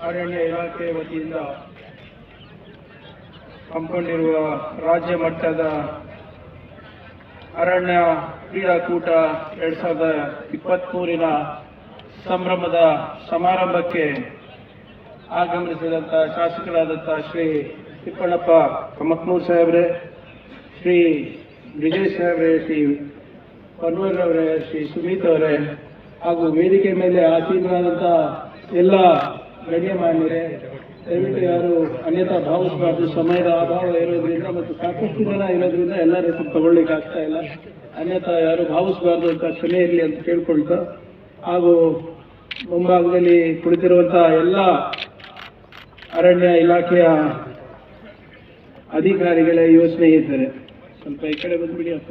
ಅರಣ್ಯ ಇಲಾಖೆ ವತಿಯಿಂದ ಹಮ್ಮಿಕೊಂಡಿರುವ ರಾಜ್ಯ ಮಟ್ಟದ ಅರಣ್ಯ ಕ್ರೀಡಾಕೂಟ ಎರಡ್ ಸಾವಿರದ ಇಪ್ಪತ್ತ್ಮೂರಿನ ಸಂಭ್ರಮದ ಸಮಾರಂಭಕ್ಕೆ ಆಗಮಿಸಿದಂಥ ಶಾಸಕರಾದಂಥ ಶ್ರೀ ತಿಪ್ಪಣ್ಣಪ್ಪ ಕಮಕ್ನೂರ್ ಸಾಹೇಬ್ರೆ, ಶ್ರೀ ವಿಜಯ್ ಸಾಹೇಬ್ರೆ, ಶ್ರೀ ಪನ್ವರ್ ಅವರೇ, ಶ್ರೀ ಸುಮಿತ್ ಅವರೇ, ಹಾಗೂ ವೇದಿಕೆ ಮೇಲೆ ಆಸೀನರಾದಂಥ ಎಲ್ಲ ಗಣ್ಯಮಾನ್ಯರೇ ದಯವಿಟ್ಟು ಯಾರು ಅನ್ಯತಾ ಭಾವಿಸಬಾರ್ದು, ಸಮಯದ ಅಭಾವ ಇರೋದ್ರಿಂದ ಮತ್ತು ಸಾಕಷ್ಟು ಜನ ಇರೋದ್ರಿಂದ ಎಲ್ಲರೂ ಹೆಸರು ತಗೊಳ್ಳಿಕ್ಕೆ ಆಗ್ತಾ ಇಲ್ಲ. ಅನ್ಯತಾ ಯಾರು ಭಾವಿಸಬಾರ್ದು ಅಂತ ಕ್ಷಮೆ ಇರಲಿ ಅಂತ ಕೇಳ್ಕೊಳ್ತಾ ಹಾಗೂ ಮುಂಭಾಗದಲ್ಲಿ ಕುಳಿತಿರುವಂತಹ ಎಲ್ಲ ಅರಣ್ಯ ಇಲಾಖೆಯ ಅಧಿಕಾರಿಗಳ ಯೋಚನೆ ಇದ್ದಾರೆ ಸ್ವಲ್ಪ ಈ ಕಡೆ ಬಂದ್ಬಿಡಿ ಅಪ್ಪ.